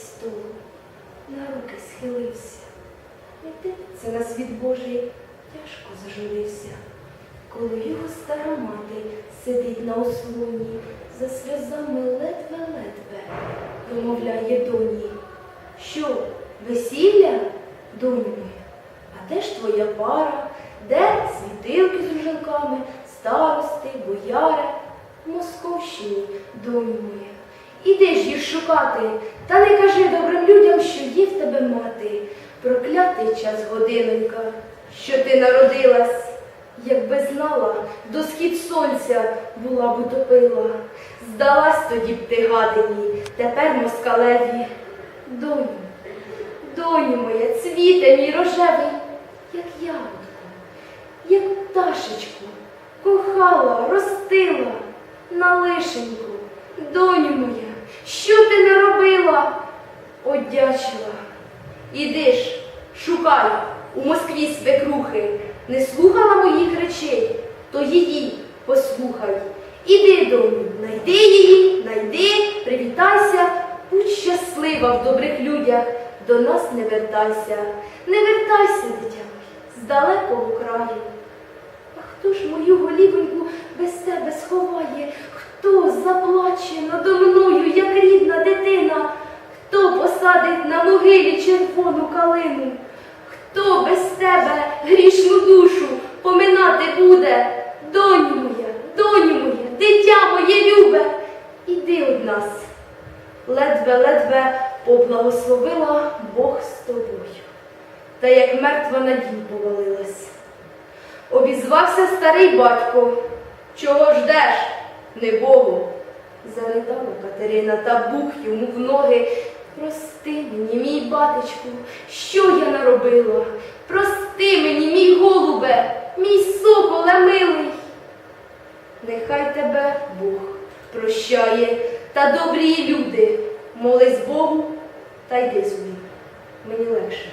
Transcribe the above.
столу, на руки схилився. І дивиться на світ Божий, тяжко зажурився. Коли його стара мати сидить на ослоні, за сльозами ледве-ледве вимовляє доні. Що, весілля, доню? А де ж твоя пара? Де світилки з ружанками, старости, бояри? В Московщині, доню моя. Іди ж їх шукати, та не кажи добрим людям, що є в тебе мати. Проклятий час годинонька, що ти народилась. Якби знала, до схід сонця була б утопила. Здалась тоді б ти гадині, тепер москалеві. Доню, доню моя, цвіте мій рожевий, як ягодку, як пташечку, кохала, ростила на лишеньку. Що ти не робила? Одячила. Іди ж, шукай у Москві свекрухи, не слухала моїх речей, то її послухай. Іди, доню, найди її, найди, привітайся, будь щаслива в добрих людях, до нас не вертайся, не вертайся, дитя з далекого краю. А хто ж мою голівоньку без тебе сховає? Хто заплаче надо мною, як рідна дитина? Хто посадить на могилі червону калину? Хто без тебе грішну душу поминати буде? Доню моя, доню моя, дитя моє любе, іди од нас. Ледве-ледве поблагословила Бог з тобою. Та як мертва на дім повалилась. Обізвався старий батько. Чого ждеш, не Богу? Заридала Катерина та бух йому в ноги. Прости мені, мій батечку, що я наробила? Прости мені, мій голубе, мій соколе милий. Нехай тебе Бог прощає та добрі люди. Молись Богу та йди собі. Мені легше.